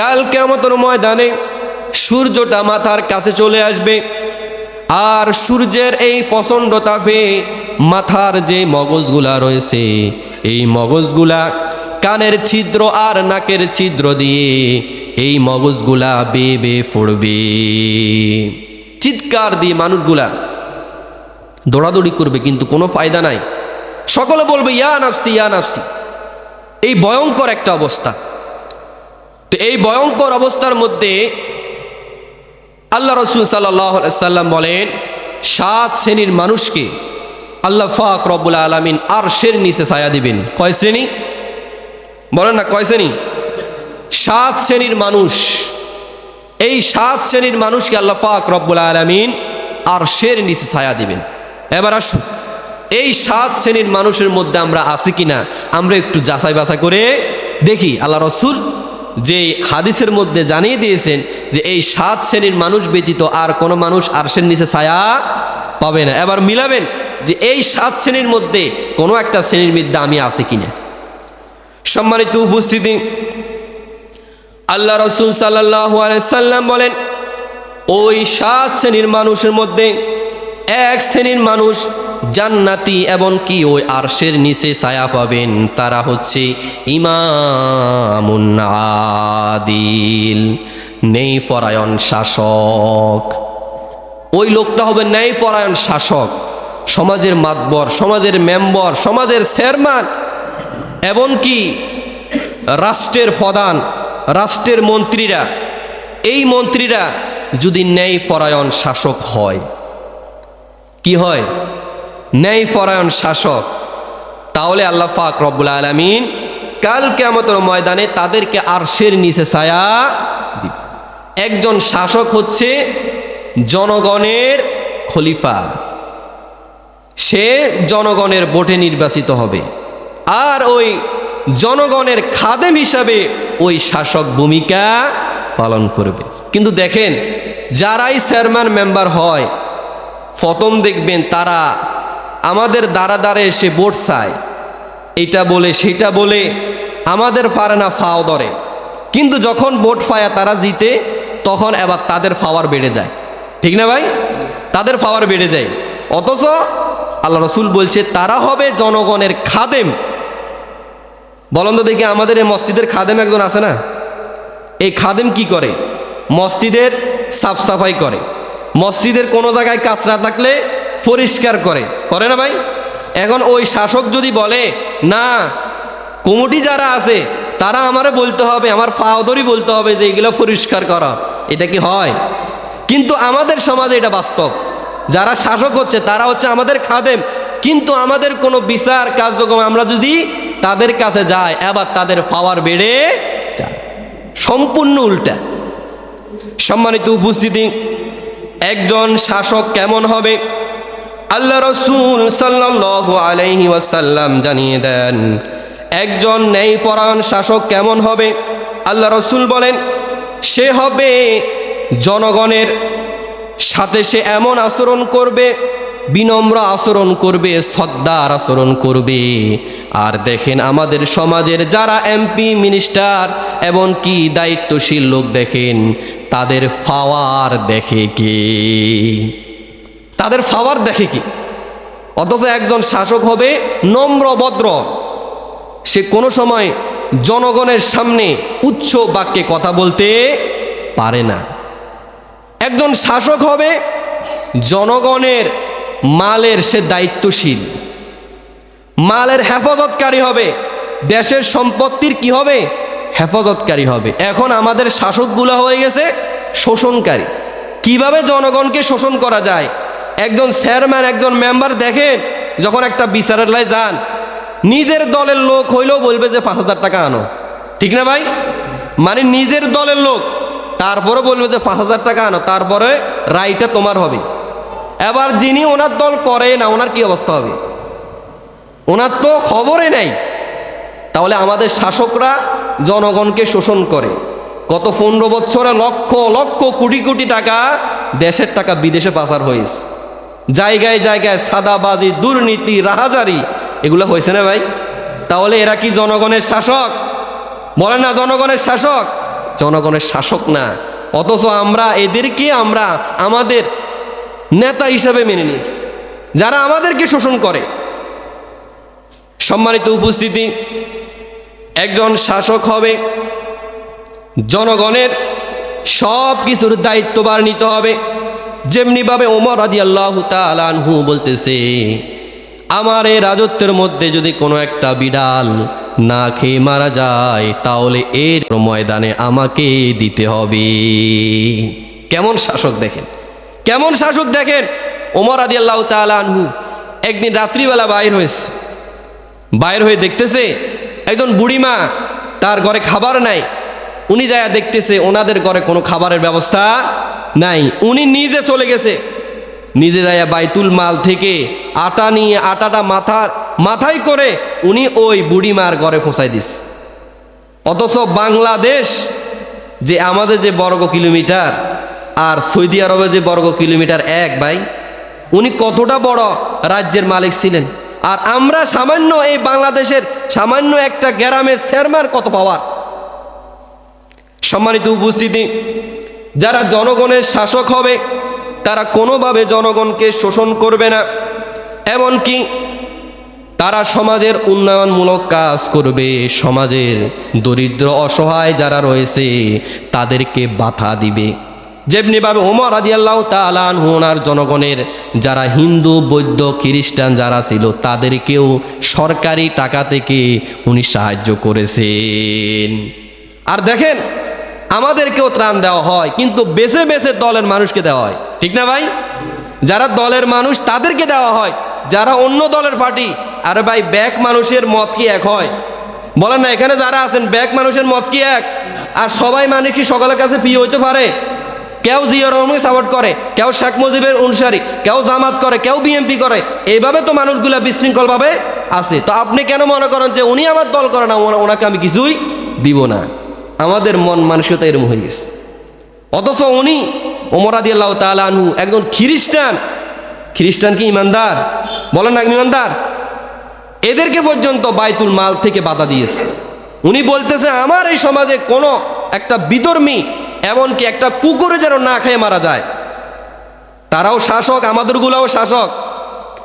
কাল কেমতর ময়দানে সূর্যটা মাথার কাছে চলে আসবে আর সূর্যের এই প্রচণ্ড তাপে মাথার যে মগজগুলা রয়েছে, এই মগজগুলা কানের ছিদ্র আর নাকের ছিদ্র দিয়ে এই মগজগুলা বেয়ে বেয়ে পড়বে চিৎকার দিয়ে মানুষগুলা দৌড়াদৌড়ি করবে, কিন্তু কোনো ফায়দা নাই। সকলে বলবে, ইয়া নাফসি ইয়া নাফসি। এই ভয়ঙ্কর একটা অবস্থা। তো এই ভয়ঙ্কর অবস্থার মধ্যে আল্লাহ রসুল সাল্লাম বলেন, সাত শ্রেণির মানুষকে আল্লাহ ফাক রব্বুল আলমিন আর শের নিচে ছায়া দিবেন। কয় শ্রেণি? বলেন না, কয় শ্রেণি? সাত শ্রেণির মানুষ, এই সাত শ্রেণির মানুষকে আল্লাহ ফাক রব্বুল আলমিন আর শের নিচে ছায়া দিবেন। এবার আসুন এই সাত শ্রেণির মানুষের মধ্যে আমরা আছি কিনা, আমরা একটু যাচাই বাছাই করে দেখি, আল্লাহ রসুল যে হাদিসের মধ্যে জানিয়ে দিয়েছেন যে এই সাত শ্রেণির মানুষ ব্যতীত আর কোনো মানুষ আরশের নিচে ছায়া পাবে না। এবার মিলাবেন যে এই সাত শ্রেণির মধ্যে কোনো একটা শ্রেণির মধ্যে আমি আছি কিনা। সম্মানিত উপস্থিতি, আল্লাহ রসুল সাল্লাম বলেন, ওই সাত শ্রেণির মানুষের মধ্যে এক শ্রেণির মানুষ জান্নাতি এবং কি ওই আরশের নিচে ছায়া পাবেন। তারা হচ্ছে ইমামুন আদিল নেই পরায়ণ শাসক। ওই লোকটা হবে ন্যায় পরায়ণ শাসক। সমাজের মাতবর, সমাজের মেম্বর, সমাজের চেয়ারম্যান, এমনকি রাষ্ট্রের প্রধান, রাষ্ট্রের মন্ত্রীরা। এই মন্ত্রীরা যদি ন্যায় পরায়ণ শাসক হয়, কি হয়? ন্যায় পরায়ণ শাসক। তাহলে আল্লাহ ফাক রব্বুল আলমিন কাল কেমতর ময়দানে তাদেরকে আরশের নিচে ছায়া দিবে একজন শাসক হচ্ছে জনগণের খলিফা। সে জনগণের ভোটে নির্বাচিত হবে। আর ওই জনগণের খাদেম হিসাবে ওই শাসক ভূমিকা পালন করবে। কিন্তু দেখেন, যারাই চেয়ারম্যান মেম্বার হয়, প্রথম দেখবেন তারা আমাদের দ্বারা দ্বারে এসে বোট চায়। এটা বলে, সেটা বলে আমাদের পারে না, ফাও ধরে। কিন্তু যখন বোট পায়া তারা জিতে, তখন এবার তাদের পাওয়ার বেড়ে যায়। ঠিক না ভাই? তাদের পাওয়ার বেড়ে যায়। অথচ আল্লাহ রসুল বলছে, তারা হবে জনগণের খাদেম। বলুন তো দেখি, আমাদের এই মসজিদের খাদেম একজন আছে না? এই খাদেম কি করে? মসজিদের সাফ সাফাই করে। মসজিদের কোনো জায়গায় কাঁচরা থাকলে পরিষ্কার করে। করে না ভাই? এখন ওই শাসক যদি বলে, না, কমিটি যারা আছে, তারা আমারে বলতে হবে, আমার ফাওদরি বলতে হবে যে এগুলো পরিষ্কার করা। এটা কি হয়? কিন্তু আমাদের সমাজে এটা বাস্তব। যারা শাসক হচ্ছে, তারা হচ্ছে আমাদের খাদেম। কিন্তু আমাদের কোনো বিচার কার্যক্রম আমরা যদি তাদের কাছে যাই, এবার তাদের পাওয়ার বেড়ে যায়। সম্পূর্ণ উল্টা। সম্মানিত উপস্থিতি, একজন শাসক কেমন হবে? আল্লাহ রসুল সাল্লাহ আলাইহি ওয়াসাল্লাম জানিয়ে দেন, একজন ন্যায়পরায়ণ শাসক কেমন হবে? আল্লাহ রসুল বলেন, সে হবে জনগণের সাথে সে এমন আচরণ করবে, বিনম্র আচরণ করবে শ্রদ্ধার আচরণ করবে। আর দেখেন আমাদের সমাজের যারা এমপি, মিনিস্টার এমনকি দায়িত্বশীল লোক দেখেন, তাদের ফাওয়ার দেখে কে? তাদের ফাওয়ার দেখে কি? অথচ একজন শাসক হবে নম্র ভদ্র। সে কোনো সময় জনগণের সামনে উচ্চ বাক্যে কথা বলতে পারে না। একজন শাসক হবে জনগণের মালের সে দায়িত্বশীল। মালের হেফাজতকারী হবে, দেশের সম্পত্তির কি হবে? হেফাজতকারী হবে। এখন আমাদের শাসকগুলো হয়ে গেছে শোষণকারী। কীভাবে জনগণকে শোষণ করা যায়? একজন চেয়ারম্যান, একজন মেম্বার দেখেন, যখন একটা বিচারের লাই যান, নিজের দলের লোক হইলেও বলবে যে পাঁচ হাজার টাকা আনো। ঠিক না ভাই? মানে নিজের দলের লোক, তারপরে বলবে যে পাঁচ হাজার টাকা আনো, তারপরে রায়টা তোমার হবে। এবার যিনি ওনার দল করে না, ওনার কি অবস্থা হবে? ওনার তো খবরে নেই। তাহলে আমাদের শাসকরা জনগণকে শোষণ করে। গত পনেরো বছরে লক্ষ লক্ষ কোটি কোটি টাকা দেশের টাকা বিদেশে পাচার হয়েছে। জায়গায় জায়গায় সাদাবাজি, দুর্নীতি, রাহাজারি, এগুলো হয়েছে না ভাই? তাহলে এরা কি জনগণের শাসক? বলে না জনগণের শাসক? জনগণের শাসক না। অথচ আমরা এদেরকে আমরা আমাদের নেতা হিসাবে মেনে নিস যারা আমাদেরকে শোষণ করে। সম্মানিত উপস্থিতি, একজন শাসক হবে, জনগণের সব কিছুর দায়িত্ববার নিতে হবে। যেমনিভাবে ওমর আদি আল্লাহ তালানহু বলতেছে, আমার এই রাজত্বের মধ্যে যদি কোনো একটা বিড়াল না খেয়ে মারা যায়, তাহলে এর ময়দানে আমাকে দিতে হবে। কেমন শাসক দেখেন, কেমন শাসক দেখেন? ওমর আদি আল্লাহ তালানহু একদিন রাত্রিবেলা বাইর হয়েছে, বাইর হয়ে দেখতেছে একজন বুড়িমা তার ঘরে খাবার নাই উনি যায় দেখতেছে, ওনাদের ঘরে কোনো খাবারের ব্যবস্থা নাই। উনি নিজে চলে গেছে। নিজে যায় বাইতুল মাল থেকে আটা নিয়ে, আটাটা মাথার মাথায় করে উনি ওই বুড়িমার ঘরে ফোঁসাই দিস। অথচ বাংলাদেশ যে আমাদের যে বর্গ কিলোমিটার আর সৌদি আরবে যে বর্গ কিলোমিটার এক ভাই, উনি কতটা বড় রাজ্যের মালিক ছিলেন। আর আমরা সামান্য এই বাংলাদেশের সামান্য একটা গ্রামের শেরমার কত পাওয়ার? সম্মানিত উপস্থিতি, যারা জনগণের শাসক হবে, তারা কোনোভাবে জনগণকে শোষণ করবে না। এমনকি তারা সমাজের উন্নয়নমূলক কাজ করবে। সমাজের দরিদ্র, অসহায় যারা রয়েছে, তাদেরকে বাধা দিবে। যেমনিভাবে ওমর আদি আল্লাহ তালান ওনার জনগণের যারা হিন্দু, বৌদ্ধ, খ্রিস্টান যারা ছিল, তাদেরকেও সরকারি টাকা থেকে উনি সাহায্য করেছেন। আর দেখেন আমাদেরকেও ত্রাণ দেওয়া হয়, কিন্তু বেছে বেছে দলের মানুষকে দেওয়া হয়। ঠিক না ভাই? যারা দলের মানুষ, তাদেরকে দেওয়া হয়। যারা অন্য দলের পার্টি, আরে ভাই, ব্যাক মানুষের মত কি এক হয়? বলেন না, এখানে যারা আছেন, ব্যাক মানুষের মত কি এক? আর সবাই মানুষ কি সকলের কাছে ফি হইতে পারে? কেউ জিয়া রহমানকে সাপোর্ট করে, কেউ শেখ মুজিবের অনুসারী, কেউ জামাত করে, কেউ বিএমপি করে। এইভাবে তো মানুষগুলা বিশৃঙ্খলভাবে আছে। তো আপনি কেন মনে করেন যে উনি আমার দল করে না ওনাকে আমি কিছুই দিব না? আমাদের মন মানসিকতা এরকম হয়ে গেছে। অথচ উনি ওমরাদি আল্লাহ তালানহু একজন খ্রিস্টান। খ্রিস্টান কি ইমানদার? বলেন না, ইমানদার। এদেরকে পর্যন্ত বাইতুল মাল থেকে বাধা দিয়েছে। উনি বলতেছে আমার এই সমাজে কোনো একটা বিতর্মী এমনকি একটা কুকুরে যেন না খেয়ে মারা যায়। তারাও শাসক, আমাদেরগুলাও শাসক।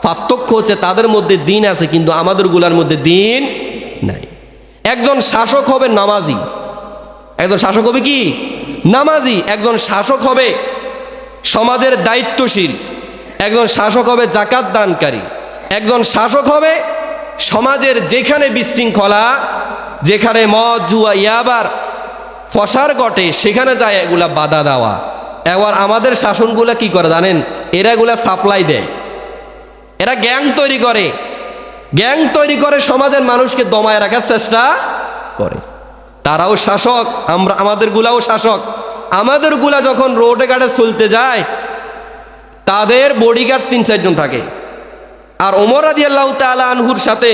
পার্থক্য হচ্ছে তাদের মধ্যে দিন আছে, কিন্তু আমাদেরগুলার মধ্যে দিন নাই। একজন শাসক হবে নামাজি। একজন শাসক হবে কি? নামাজি। একজন শাসক হবে সমাজের দায়িত্বশীল। একজন শাসক হবে জাকাত দানকারী। একজন শাসক হবে সমাজের যেখানে বিশৃঙ্খলা, যেখানে মদ, জুয়া, ইয়াবার ফসার ঘটে, সেখানে যায় এগুলা বাধা দেওয়া। এবার আমাদের শাসনগুলা কি করে জানেন? এরা এগুলা সাপ্লাই দেয়। এরা গ্যাং তৈরি করে। গ্যাং তৈরি করে সমাজের মানুষকে দমায় রাখার চেষ্টা করে। তারাও শাসক, আমরা আমাদের গুলাও শাসক। আমাদেরগুলা যখন রোডে ঘাটে চলতে যায়, তাদের বডিগার্ড তিন চারজন থাকে। আর ওমর আদি আল্লাহ তালা আনহুর সাথে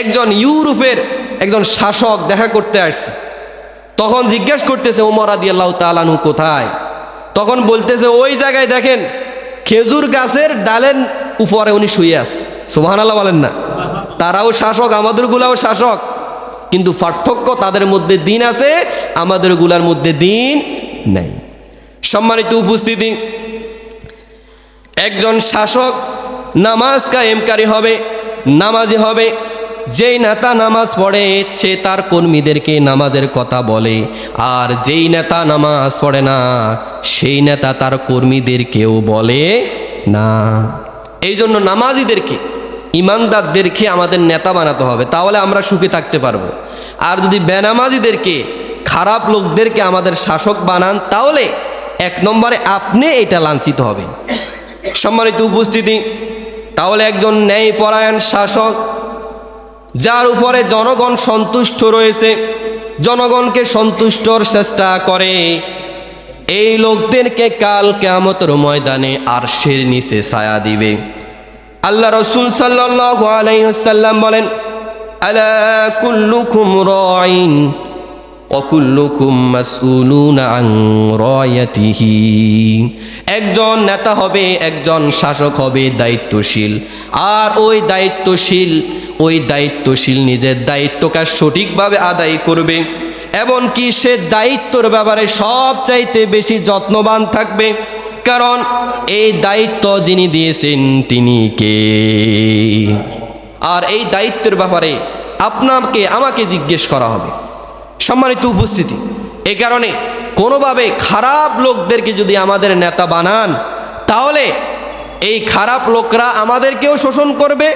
একজন ইউরোপের একজন শাসক দেখা করতে আসছে। তখন জিজ্ঞেস করতেছে ওমর আদি আল্লাহ তালানহু কোথায়? তখন বলতেছে, ওই জায়গায় দেখেন, খেজুর গাছের ডালের উপরে উনি শুয়ে আছে। সোহান আল্লাহ বলেন না। তারাও শাসক, আমাদের গুলাও শাসক। কিন্তু পার্থক্য তাদের মধ্যে দিন আছে, আমাদেরগুলার মধ্যে দিন নেই। সম্মানিত উপস্থিতি, একজন শাসক নামাজ কায়েমকারী হবে, নামাজি হবে, যেই নেতা নামাজ পড়ে, সে তার কর্মীদেরকে নামাজের কথা বলে, আর যেই নেতা নামাজ পড়ে না, সেই নেতা তার কর্মীদেরকেও বলে না। এই জন্য নামাজিদেরকে ইমানদারদেরকে আমাদের নেতা বানাতে হবে, তাহলে আমরা সুখে থাকতে পারব। আর যদি বেনামাজিদেরকে, খারাপ লোকদেরকে আমাদের শাসক বানান, তাহলে এক নম্বরে আপনি এটা লাঞ্ছিত হবেন। সম্মানিত উপস্থিতি, তাহলে একজন ন্যায়পরায়ণ শাসক, যার উপরে জনগণ সন্তুষ্ট রয়েছে, জনগণকে সন্তুষ্টর চেষ্টা করে, এই লোকদেরকে কাল কেয়ামতের ময়দানে আরশের নিচে ছায়া দিবে। আল্লাহ রসুল সাল্লাহ বলেন, আলা কুল্লুকুম একজন নেতা হবে, একজন শাসক হবে দায়িত্বশীল। আর ওই দায়িত্বশীল ওই দায়িত্বশীল নিজের দায়িত্ব কাজ সঠিকভাবে আদায় করবে, এমনকি সে দায়িত্বর ব্যাপারে সবচাইতে বেশি যত্নবান থাকবে। কারণ এই দায়িত্ব যিনি দিয়েছেন তিনি কে? আর এই দায়িত্বের ব্যাপারে আপনাকে, আমাকে জিজ্ঞেস করা হবে। সম্মানিত উপস্থিতি, এ কারণে কোনোভাবে খারাপ লোকদেরকে যদি আমাদের নেতা বানান, তাহলে এই খারাপ লোকরা আমাদেরকেও শোষণ করবে,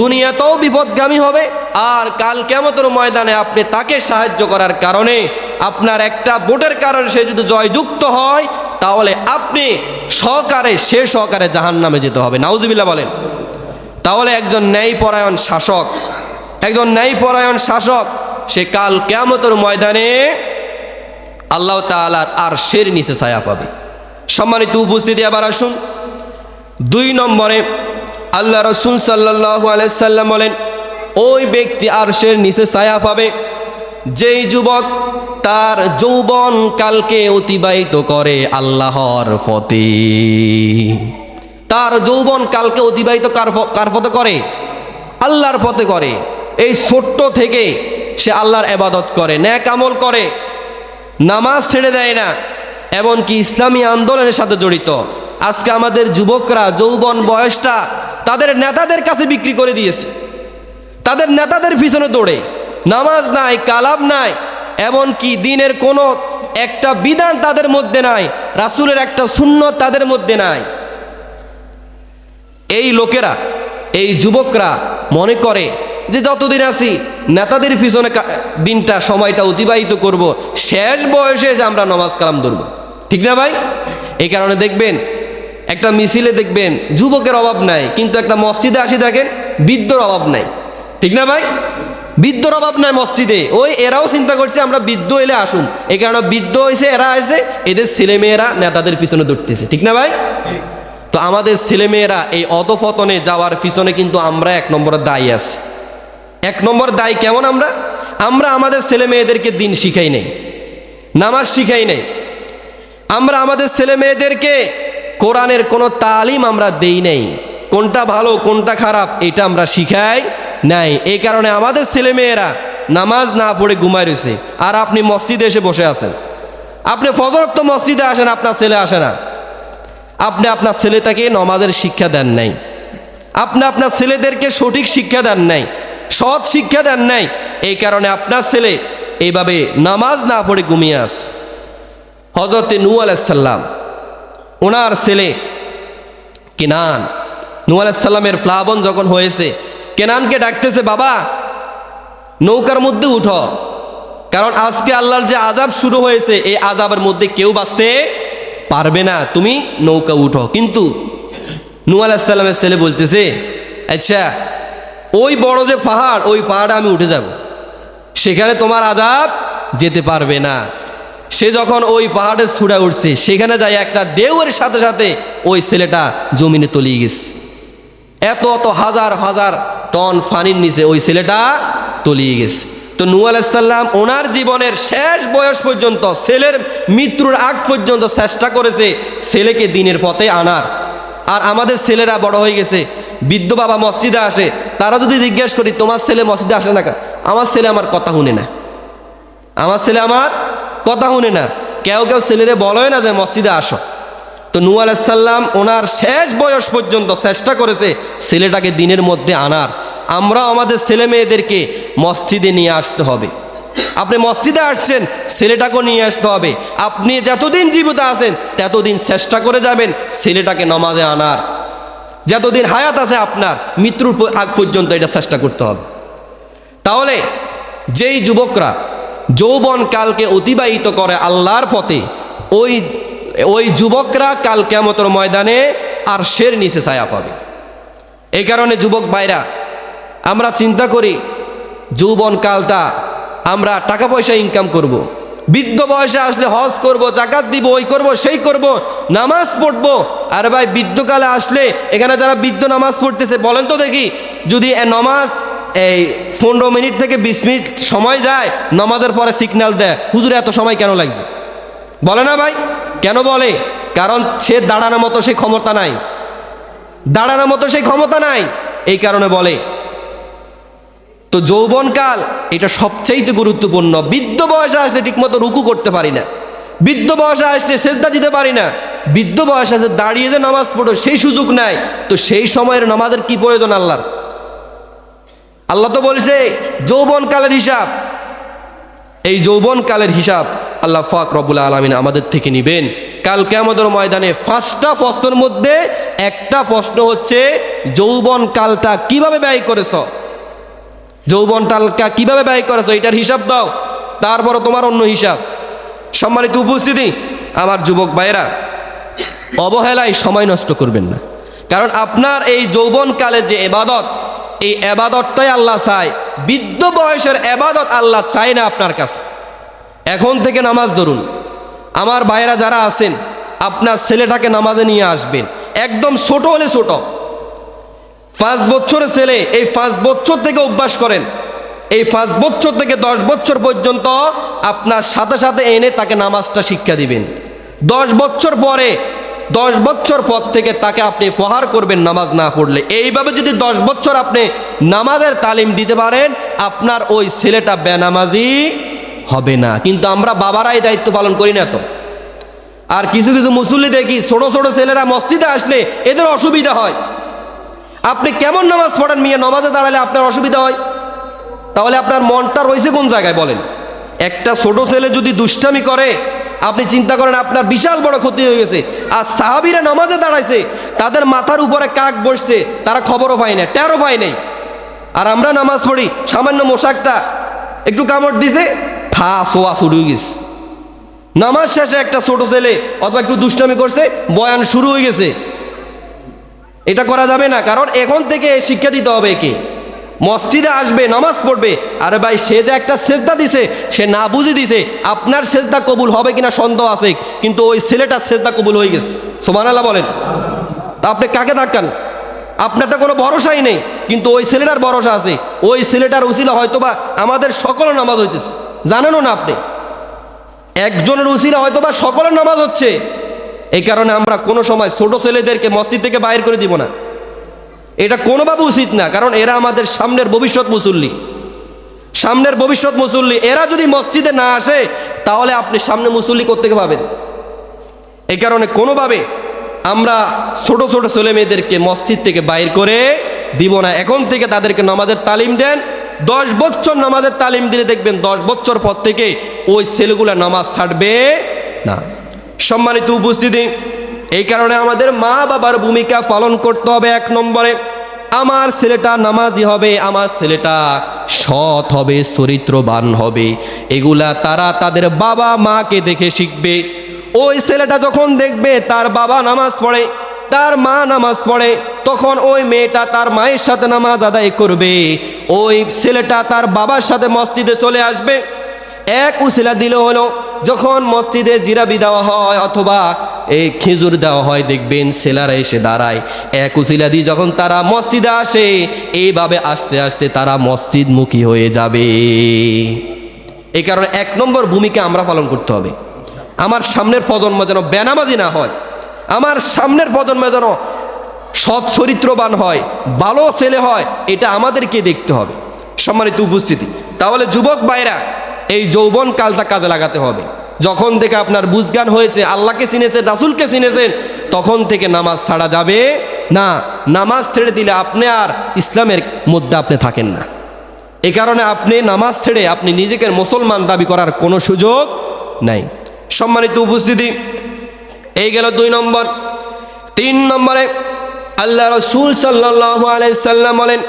দুনিয়াতেও বিপদগামী হবে, আর কাল কেমতর ময়দানে আপনি তাকে সাহায্য করার কারণে আপনার একটা ভোটের কারণে সে যদি জয়যুক্ত হয়, তাহলে আপনি সহকারে, সে সহকারে জাহান নামে যেতে হবে। নাউজিবিল্লা বলেন। তাহলে একজন ন্যায়পরায়ণ শাসক, একজন ন্যায়পরায়ণ শাসক, সে কাল কেমতর ময়দানে আল্লাহ তালার আর শের নিচে ছায়া পাবে। সম্মানিত উপস্থিতি আবার আসুন। দুই নম্বরে আল্লাহ রসুল সাল্লাহ আলাইসাল্লাম বলেন, ওই ব্যক্তি আর শের নিচে ছায়া পাবে। যেই যুবক তার যৌবন কালকে অতিবাহিত করে আল্লাহর ফতে। তার যৌবন কালকে অতিবাহিত কার পথে করে আল্লাহর পথে করে। এই ছোট্ট থেকে সে আল্লাহর এবাদত করে, ন্যাক আমল করে। নামাজ ছেড়ে দেয় না, এমনকি ইসলামী আন্দোলনের সাথে জড়িত। আজকে আমাদের যুবকরা যৌবন বয়সটা তাদের নেতাদের কাছে বিক্রি করে দিয়েছে। তাদের নেতাদের পিছনে দৌড়ে। নামাজ নাই, কালাম নাই, এমনকি দিনের কোনো একটা বিধান তাদের মধ্যে নাই, রাসূলের একটা শূন্য তাদের মধ্যে নাই। এই লোকেরা, এই যুবকরা মনে করে যে যতদিন আছি, নেতাদের পিছনে দিনটা, সময়টা অতিবাহিত করব, শেষ বয়সে এসে আমরা নমাজ কালাম ধরব। ঠিক না ভাই? এই কারণে দেখবেন, একটা মিছিলে দেখবেন, যুবকের অভাব নাই, কিন্তু একটা মসজিদে আসি দেখেন, বৃদ্ধর অভাব নাই। ঠিক না ভাই? বৃদ্ধর অভাব নাই মসজিদে। ওই এরাও চিন্তা করছে, আমরা বৃদ্ধ এলে আসুন। এই কারণে বৃদ্ধ হয়েছে এরা আসছে, এদের ছেলেমেয়েরা নেতাদের পিছনে দৌড়তেছে। ঠিক না ভাই? তো আমাদের ছেলেমেয়েরা এই অধপতনে যাওয়ার পিছনে কিন্তু আমরা এক নম্বরের দায়ী আছি। এক নম্বর দায়ী কেমন আমরা? আমরা আমাদের ছেলে মেয়েদেরকে দিন শিখাই নেই, নামাজ শিখাই নেই। আমরা আমাদের ছেলে মেয়েদেরকে কোরআনের কোনো তালিম আমরা দেই নেই। কোনটা ভালো, কোনটা খারাপ, এটা আমরা শিখাই। নাই। এই কারণে আমাদের ছেলে মেয়েরা নামাজ না পড়ে ঘুমায় রয়েছে। আর আপনি মসজিদে এসে বসে আছেন। আপনি ফজরক্ত মসজিদে আসেন, আপনার ছেলে আসে না। আপনি আপনার ছেলেটাকে নমাজের শিক্ষা দেন নাই। আপনি আপনার ছেলেদেরকে সঠিক শিক্ষা দেন নাই, সৎ শিক্ষা দেন নাই। এই কারণে আপনার ছেলে এইভাবে নামাজ না পড়ে ঘুমিয়ে আস হজরতে নু আলাইসাল্লাম ওনার ছেলে কেনান। নু আলাইসাল্লামের প্লাবন যখন হয়েছে কেনানকে ডাকতেছে, বাবা, নৌকার মধ্যে উঠো। কারণ আজকে আল্লাহর যে আজাব শুরু হয়েছে, এই আজাবের মধ্যে কেউ বাঁচতে পারবে না। তুমি নৌকা উঠো। কিন্তু নু আলাহিসাল্লামের ছেলে বলতেছে আচ্ছা ওই বড় যে পাহাড়, ওই পাহাড়ে আমি উঠে যাব। সেখানে তোমার আজাব যেতে পারবে না। সে যখন ওই পাহাড়ে ছুড়ে উঠছে, সেখানে যায় একটা ঢেউয়ের সাথে সাথে ওই ছেলেটা জমিনে তলিয়ে গেছে। এত অত হাজার হাজার টন ফানির নিচে ওই ছেলেটা তলিয়ে গেছে। তো নু আলাইসাল্লাম ওনার জীবনের শেষ বয়স পর্যন্ত, ছেলের মৃত্যুর আগ পর্যন্ত চেষ্টা করেছে ছেলেকে দিনের পথে আনার। আর আমাদের ছেলেরা বড় হয়ে গেছে, বৃদ্ধ বাবা মসজিদে আসে, তারা যদি জিজ্ঞেস করি, তোমার ছেলে মসজিদে আসে না আমার ছেলে আমার কথা শুনে না। আমার ছেলে আমার কথা শুনে না। কেউ কেউ ছেলেরে বলোই না যে, মসজিদে আসো। তো নু আলাইসাল্লাম ওনার শেষ বয়স পর্যন্ত চেষ্টা করেছে ছেলেটাকে দিনের মধ্যে আনার। আমরা আমাদের ছেলে মেয়েদেরকে মসজিদে নিয়ে আসতে হবে। আপনি মসজিদে আসছেন, ছেলেটাকেও নিয়ে আসতে হবে। আপনি যতদিন জীবিত আছেন, ততদিন চেষ্টা করে যাবেন ছেলেটাকে নমাজে আনার। যতদিন হায়াত আছে আপনার, মৃত্যুর আগ পর্যন্ত এটা চেষ্টা করতে হবে। তাহলে যেই যুবকরা যৌবন কালকে অতিবাহিত করে আল্লাহর পথে, ওই ওই যুবকরা কাল কেমতর ময়দানে আর শের নিচে ছায়া পাবে। এই কারণে যুবক ভাইরা, আমরা চিন্তা করি, যৌবন কালটা আমরা টাকা পয়সা ইনকাম করব। বৃদ্ধ বয়সে আসলে হজ করব, জাকাত দিব, ওই করব, সেই করব, নামাজ পড়ব। আর ভাই বৃদ্ধকালে আসলে এখানে যারা বৃদ্ধ নামাজ পড়তেছে, বলেন তো দেখি, যদি নামাজ এই পনেরো মিনিট থেকে বিশ মিনিট সময় যায়, নামাজের পরে সিগন্যাল দেয়, হুজুর এত সময় কেন লাগছে? বলে না ভাই? কেন বলে? কারণ সে দাঁড়ানোর মতো সেই ক্ষমতা নাই। দাঁড়ানোর মতো সেই ক্ষমতা নাই। এই কারণে বলে। তো যৌবনকাল এটা সবচাইতে গুরুত্বপূর্ণ। বৃদ্ধ বয়সে আসলে ঠিকমতো রুকু করতে পারি না। বৃদ্ধ বয়সে আসলে সেজদা দিতে পারি না। বৃদ্ধ বয়সে আসে দাঁড়িয়ে যে নামাজ পড়ো, সেই সুযোগ নাই। তো সেই সময়ের নামাজের কি প্রয়োজন আল্লাহর? আল্লাহ তো বলছে, যৌবনকালের হিসাব। এই যৌবনকালের হিসাব আল্লাহ ফাক রবুল আলমিন আমাদের থেকে নিবেন। কালকে আমাদের ময়দানে পাঁচটা প্রশ্নের মধ্যে একটা প্রশ্ন হচ্ছে যৌবন কালটা কীভাবে ব্যয় করেছ? যৌবন কালটা কীভাবে ব্যয় করেছ? এটার হিসাব দাও। তারপরও তোমার অন্য হিসাব। সম্মানিত উপস্থিতি, আমার যুবক ভাইয়েরা, অবহেলায় সময় নষ্ট করবেন না। কারণ আপনার এই যৌবনকালে যে এবাদত এই এবাদতটাই আল্লাহ চায়। বৃদ্ধ বয়সের এবাদত আল্লাহ চায় না আপনার কাছে। এখন থেকে নামাজ ধরুন। আমার ভাইয়েরা যারা আছেন, আপনার ছেলেটাকে নামাজে নিয়ে আসবেন। একদম ছোট হলে ছোট। পাঁচ বছরের ছেলে, এই পাঁচ বছর থেকে অভ্যাস করেন। এই পাঁচ বছর থেকে দশ বছর পর্যন্ত আপনার সাথে সাথে এনে তাকে নামাজটা শিক্ষা দিবেন। দশ বছর পরে দশ বছর পর থেকে তাকে আপনি প্রহার করবেন নামাজ না পড়লে। এইভাবে যদি দশ বছর আপনি নামাজের তালিম দিতে পারেন, আপনার ওই ছেলেটা বেনামাজি হবে না। কিন্তু আমরা বাবারাই দায়িত্ব পালন করি না তো। আর কিছু কিছু মুসল্লি দেখি, ছোট ছোট ছেলেরা মসজিদে আসলে এদের অসুবিধা হয়। আপনি কেমন নামাজ পড়েন মিয়া? নামাজে দাঁড়ালে আপনার অসুবিধা হয়? তাহলে আপনার মনটা রয়েছে কোন জায়গায় বলেন? একটা ছোট ছেলে যদি দুষ্টামি করে আপনি চিন্তা করেন, আপনার বিশাল বড় ক্ষতি হয়ে গেছে। আর সাহাবিরা নামাজে দাঁড়াইছে, তাদের মাথার উপরে কাক বসছে, তারা খবরও পায় না, টেরও পায় নাই। আর আমরা নামাজ পড়ি, সামান্য মোশাকটা একটু কামড় দিছে, থা, সোয়া শুরু গেছে। নামাজ শেষে একটা ছোট ছেলে অথবা একটু দুষ্টামি করছে, বয়ান শুরু হয়ে গেছে। এটা করা যাবে না, কারণ এখন থেকে শিক্ষা দিতে হবে একে। মসজিদে আসবে, নামাজ পড়বে। আরে ভাই, সে যে একটা সেজদা দিছে, সে না বুঝে দিছে, আপনার সেজদা কবুল হবে কিনা সন্দেহ আছে। কিন্তু ওই ছেলেটার সেজদা কবুল হয়ে গেছে। সোমান আল্লাহ বলেন। তা আপনি কাকে ধাক্কান? আপনারটা কোনো ভরসাই নেই, কিন্তু ওই ছেলেটার ভরসা আছে। ওই ছেলেটার উচিলা হয়তোবা আমাদের সকল নামাজ হইতেছে। জানেনও না আপনি? একজনের উচিলা হয়তোবা সকলের নামাজ হচ্ছে। এই কারণে আমরা কোনো সময় ছোট ছেলেদেরকে মসজিদ থেকে বাইর করে দিব না। এটা কোনোভাবে উচিত না, কারণ এরা আমাদের সামনের ভবিষ্যৎ মুসল্লি। সামনের ভবিষ্যৎ মুসল্লি, এরা যদি মসজিদে না আসে, তাহলে আপনি সামনে মুসল্লি কোথেকে পাবেন? এই কারণে কোনোভাবে আমরা ছোট ছোট ছেলে মেয়েদেরকে মসজিদ থেকে বাইর করে দিব না। এখন থেকে তাদেরকে নামাজের তালিম দেন, দশ বছর নামাজের তালিম দিলে দেখবেন দশ বছর পর থেকে ওই ছেলেগুলা নামাজ ছাড়বে না। সম্মানিত উপস্থিতি এই কারণে আমাদের মা বাবার ভূমিকা পালন করতে হবে এক নম্বরে। আমার ছেলেটা নামাজি হবে, আমার ছেলেটা সৎ হবে, চরিত্রবান হবে। এগুলা তারা তাদের বাবা মাকে দেখে শিখবে। ওই ছেলেটা যখন দেখবে তার বাবা নামাজ পড়ে, তার মা নামাজ পড়ে, তখন ওই মেয়েটা তার মায়ের সাথে নামাজ আদায় করবে। ওই ছেলেটা তার বাবার সাথে মসজিদে চলে আসবে। এক উসিলা দিল হলো যখন মসজিদে জিরাবি দেওয়া হয় অথবা এই খেজুর দেওয়া হয়, দেখবেন ছেলেরা এসে দাঁড়ায়। এক উসিলা দিয়ে যখন তারা মসজিদে আসে, এইভাবে আস্তে আস্তে তারা মসজিদমুখী হয়ে যাবে। এই কারণে এক নম্বর ভূমিকা আমরা পালন করতে হবে। আমার সামনের প্রজন্ম যেন বেনামাজি না হয়, আমার সামনের প্রজন্ম যেন সৎ চরিত্রবান হয়, ভালো ছেলে হয়, এটা আমাদেরকে দেখতে হবে। সম্মানিত উপস্থিতি। তাহলে যুবক ভাইরা এই যৌবন কালটা কাজে লাগাতে হবে। যখন থেকে আপনার বুঝগান হয়েছে, আল্লাহকে চিনেছেন, রাসুলকে চিনেছেন, তখন থেকে নামাজ ছাড়া যাবে না। নামাজ ছেড়ে দিলে আপনি আর ইসলামের মধ্যে আপনি থাকেন না। এ কারণে আপনি নামাজ ছেড়ে আপনি নিজেকে মুসলমান দাবি করার কোনো সুযোগ নাই। সম্মানিত উপস্থিতি, এই গেল দুই নম্বর। তিন নম্বরে আল্লাহ রসুল সাল্লাহ আলাইসাল্লাম বলেন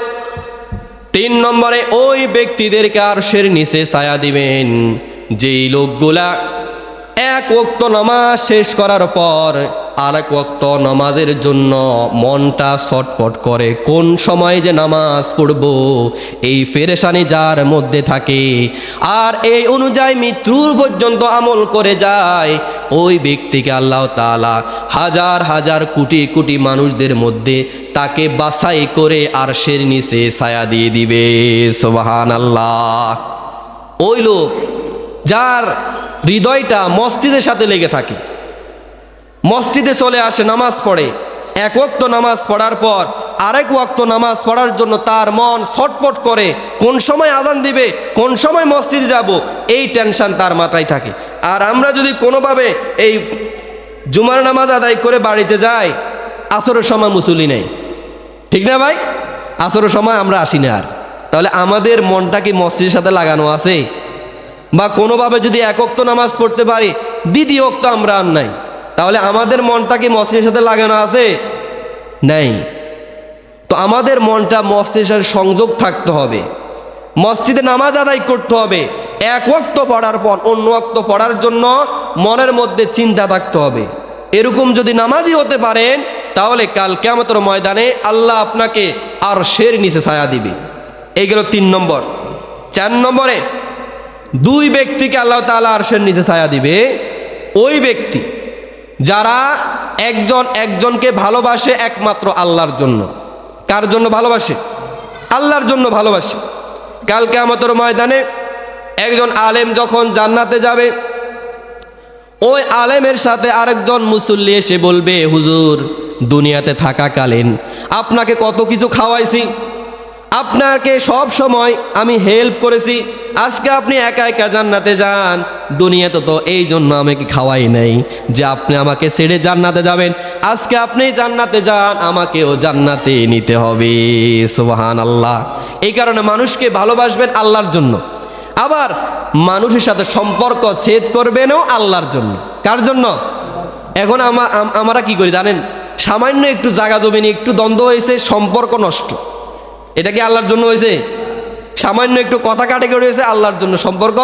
তিন নম্বরে ওই ব্যক্তিদেরকে আরশের নিচে ছায়া দিবেন। যেই লোকগুলা এক ওক্ত নমাজ শেষ করার পর আর এক ওক্ত নামাজের জন্য মনটা ছটপট করে। কোন সময় যে নামাজ পড়ব, এই ফেরেশানি যার মধ্যে থাকে। আর এই অনুযায়ী মৃত্যুর পর্যন্ত আমল করে যায়। ওই ব্যক্তিকে আল্লাহ তাআলা হাজার হাজার কোটি কোটি মানুষদের মধ্যে তাকে বাছাই করে আরশের নিচে ছায়া দিয়ে দিবে। সোবাহান আল্লাহ ওই লোক যার হৃদয়টা মসজিদের সাথে লেগে থাকে। মসজিদে চলে আসে, নামাজ পড়ে। এক ওয়াক্ত নামাজ পড়ার পর আরেক ওয়াক্ত নামাজ পড়ার জন্য তার মন ছটফট করে, কোন সময় আজান দিবে, কোন সময় মসজিদে যাব, এই টেনশন তার মাথায় থাকে। আর আমরা যদি কোনোভাবে এই জুমার নামাজ আদায় করে বাড়িতে যাই, আসরের সময় মুসুলি নেই। ঠিক না ভাই? আসরের সময় আমরা আসি না আর। তাহলে আমাদের মনটা কি মসজিদের সাথে লাগানো আছে? বা কোনোভাবে যদি একক্ত নামাজ পড়তে পারি, দ্বিতীয় অক্ত আমরা আর নাই। তাহলে আমাদের মনটা কি মসজিদের সাথে লাগানো আছে? নেই। তো আমাদের মনটা মসজিদের সংযোগ থাকতে হবে। মসজিদে নামাজ আদায় করতে হবে। এক ওয়াক্ত পড়ার পর অন্য ওয়াক্ত পড়ার জন্য মনের মধ্যে চিন্তা থাকতে হবে। এরকম যদি নামাজই হতে পারেন, তাহলে কাল কেমতর ময়দানে আল্লাহ আপনাকে আর শের নিচে ছায়া দিবে। এই গেল তিন নম্বর। চার নম্বরে, দুই ব্যক্তিকে আল্লাহ তাআলা আরশের নিচে ছায়া দিবে। ওই ব্যক্তি যারা একজন একজনকে ভালোবাসে একমাত্র আল্লাহর জন্য। কার জন্য ভালোবাসে? আল্লাহর জন্য ভালোবাসে। কাল কেমতর ময়দানে একজন আলেম যখন জান্নাতে যাবে, ওই আলেমের সাথে আরেকজন মুসল্লি এসে বলবে, হুজুর, দুনিয়াতে থাকাকালীন আপনাকে কত কিছু খাওয়াইছি। আপনাকে সব সময় আমি হেল্প করেছি। আজকে আপনি একা একা জান্নাতে যান। দুনিয়াতে তো এই জন্য আমাকে খাওয়াই নাই যে আপনি আমাকে ছেড়ে জান্নাতে যাবেন। আজকে আপনি জান্নাতে যান, আমাকেও জান্নাতে নিতে হবে। সুবাহান আল্লাহ এই কারণে মানুষকে ভালোবাসবেন আল্লাহর জন্য। আবার মানুষের সাথে সম্পর্ক ছেদ করবেনও আল্লাহর জন্য। কার জন্য? এখন আমা- আম- আমরা কি করি জানেন? সামান্য একটু জায়গা জমি নিয়ে একটু দ্বন্দ্ব হয়েছে, সম্পর্ক নষ্ট। এটা কি আল্লাহর জন্য হয়েছে? সামান্য একটু কথা কাটাকাটি হয়েছে, আল্লাহর জন্য সম্পর্ক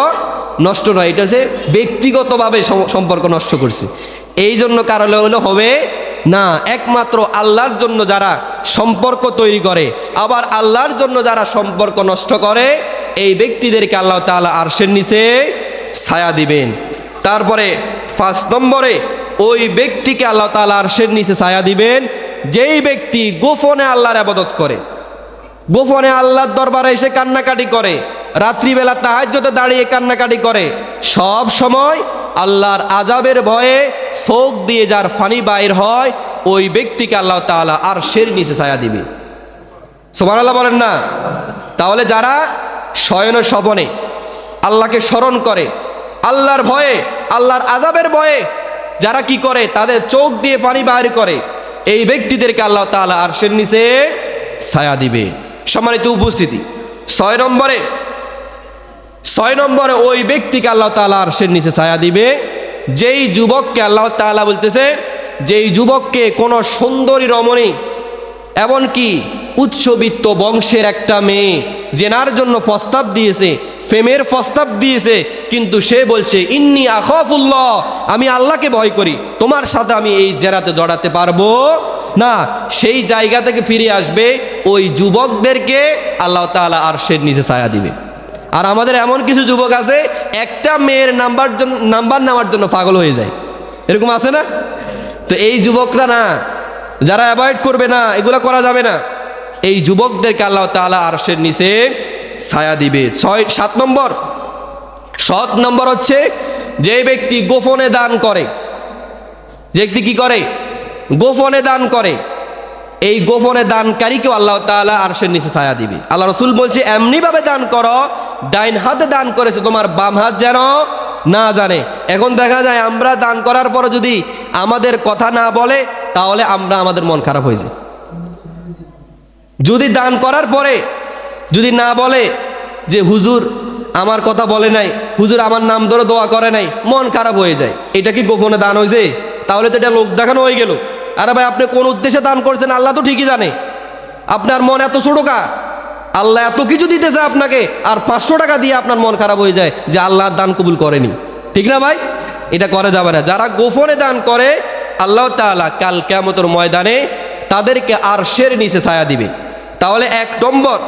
নষ্ট নয়। এটা হচ্ছে ব্যক্তিগতভাবে সম্পর্ক নষ্ট করছে। এই জন্য কারণে হলে হবে না, একমাত্র আল্লাহর জন্য যারা সম্পর্ক তৈরি করে, আবার আল্লাহর জন্য যারা সম্পর্ক নষ্ট করে, এই ব্যক্তিদেরকে আল্লাহ তাআলা আরশের নিচে ছায়া দিবেন। তারপরে পাঁচ নম্বরে, ওই ব্যক্তিকে আল্লাহ তাআলা আরশের নিচে ছায়া দিবেন, যেই ব্যক্তি গোপনে আল্লাহর আবাদত করে। গোপনে আল্লাহর দরবারে এসে কান্নাকাটি করে। রাত্রিবেলা তাহাজ্যতে দাঁড়িয়ে কান্নাকাটি করে। সব সময় আল্লাহর আজাবের ভয়ে চোখ দিয়ে যার ফানি বাইর হয়, ওই ব্যক্তিকে আল্লাহ তাআলা আর শের নিচে ছায়া দিবে। সোমান আল্লাহ বলেন না? তাহলে যারা শয়ন শবনে আল্লাহকে স্মরণ করে, আল্লাহর ভয়ে, আল্লাহর আজাবের ভয়ে যারা কি করে? তাদের চোখ দিয়ে পানি বাইর করে। এই ব্যক্তিদেরকে আল্লাহ তাআলা আরশের নিচে ছায়া দিবে। সম্মানিত উপস্থিতি। ছয় নম্বরে ছয় নম্বরে ওই ব্যক্তিকে আল্লাহ তালার আরশের নিচে ছায়া দিবে, যেই যুবককে আল্লাহ তালা বলতেছে, যেই যুবককে কোনো সুন্দরী রমণী, এমনকি উৎসবিত্ত বংশের একটা মেয়ে, জেনার জন্য প্রস্তাব দিয়েছে প্রেমের প্রস্তাব দিয়েছে, কিন্তু সে বলছে, ইন্নি আখফুল্লাহ, আমি আল্লাহকে ভয় করি, তোমার সাথে আমি এই জেরাতে জড়াতে পারব না। সেই জায়গা থেকে ফিরে আসবে, ওই যুবকদেরকে আল্লাহ তাআলা আর সে নিচে ছায়া দিবে। আর আমাদের এমন কিছু যুবক আছে, একটা মেয়ের নাম্বার নাম্বার নেওয়ার জন্য পাগল হয়ে যায়। এরকম আছে না? তো এই যুবকরা না, যারা অ্যাভয়েড করবে না, এগুলো করা যাবে না। এই যুবকদেরকে আল্লাহ তাআলা আরশের নিচে ছায়া দিবে। ছয়, সাত নম্বর। সাত নম্বর হচ্ছে যে ব্যক্তি গোপনে দান করে, যে ব্যক্তি কি করে? গোপনে দান করে। এই গোপনে দানকারীকেও আল্লাহ তাআলা আরশের নিচে ছায়া দিবে। আল্লাহ রসুল বলছে, এমনিভাবে দান করো, ডাইন হাতে দান করেছে, তোমার বাম হাত যেন না জানে। এখন দেখা যায়, আমরা দান করার পর যদি আমাদের কথা না বলে, তাহলে আমরা আমাদের মন খারাপ হয়ে যায়। যদি দান করার পরে যদি না বলে যে হুজুর আমার কথা বলে নাই, হুজুর আমার নাম ধরে দোয়া করে নাই, মন খারাপ হয়ে যায়। এটা কি গোপনে দান হয়েছে? তাহলে তো এটা লোক দেখানো হয়ে গেল। আরে ভাই, আপনি কোন উদ্দেশ্যে দান করছেন আল্লাহ তো ঠিকই জানে। আপনার মন এত ছোটো কা? আল্লাহ এত কিছু দিতেছে আপনাকে, আর পাঁচশো টাকা দিয়ে আপনার মন খারাপ হয়ে যায় যে আল্লাহ দান কবুল করেনি। ঠিক না ভাই? এটা করা যাবে না। যারা গোপনে দান করে, আল্লাহ তাআলা কাল কেমতর ময়দানে তাদেরকে আর শের নিচে ছায়া দিবে। তাহলে এক নম্বর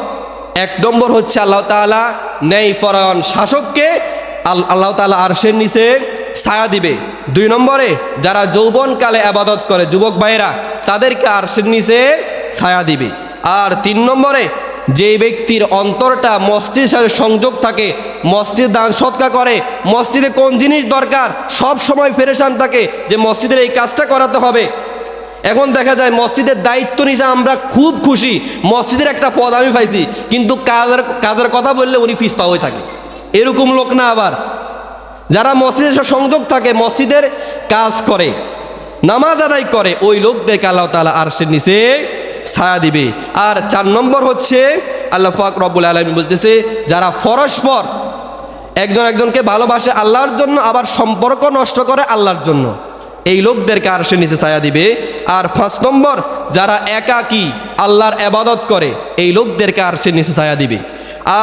এক নম্বর হচ্ছে আল্লাহ তাআলা ন্যায় পরায়ণ শাসককে আল- আল্লাহ তাআলা আরশের নিচে ছায়া দিবে। দুই নম্বরে, যারা যৌবনকালে আবাদত করে, যুবক ভাইয়েরা, তাদেরকে আরশের নিচে ছায়া দিবে। আর তিন নম্বরে যে ব্যক্তির অন্তরটা মস্তিষ্কের সাথে সংযোগ থাকে মসজিদ দান সৎকা করে মসজিদে কোন জিনিস দরকার, সব সময় ফেরেশান থাকে যে মসজিদের এই কাজটা করাতে হবে। এখন দেখা যায় মসজিদের দায়িত্ব নিছে আমরা খুব খুশি। মসজিদের একটা পদ আমি পাইছি, কিন্তু কাজের কাজের কথা বললে উনি ফিস পাওয়াই থাকে। এরকম লোক না আবার। যারা মসজিদের সংযোগ থাকে, মসজিদের কাজ করে, নামাজ আদায় করে, ওই লোকদেরকে আল্লাহ তালা আরশের নিচে ছায়া দিবে। আর চার নম্বর হচ্ছে, আল্লাহ ফাক রব্বুল আলমী বলতেছে, যারা পরস্পর একজন একজনকে ভালোবাসে আল্লাহর জন্য, আবার সম্পর্ক নষ্ট করে আল্লাহর জন্য। এই লোকদেরকে আরশের নিচে ছায়া দিবে। আর পাঁচ নম্বর, যারা একাকী আল্লাহর আবাদত করে, এই লোকদেরকে আরশের নিচে ছায়া দিবে।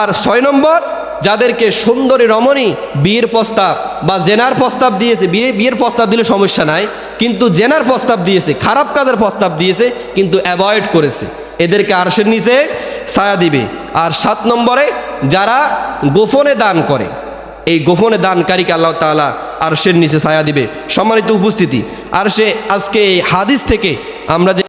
আর ছয় নম্বর, যাদেরকে সুন্দরী রমণী বিয়ের প্রস্তাব বা জেনার প্রস্তাব দিয়েছে, বিয়ে, বিয়ের প্রস্তাব দিলে সমস্যা নাই, কিন্তু জেনার প্রস্তাব দিয়েছে, খারাপ কাজের প্রস্তাব দিয়েছে, কিন্তু অ্যাভয়েড করেছে। এদেরকে আরশের নিচে ছায়া দিবে। আর সাত নম্বরে, যারা গোপনে দান করে, এই গোপনে দানকারীকে আল্লাহ আরশের নিচে ছায়া দিবে। সম্মানিত উপস্থিতি আর সে আজকে এই হাদিস থেকে আমরা যে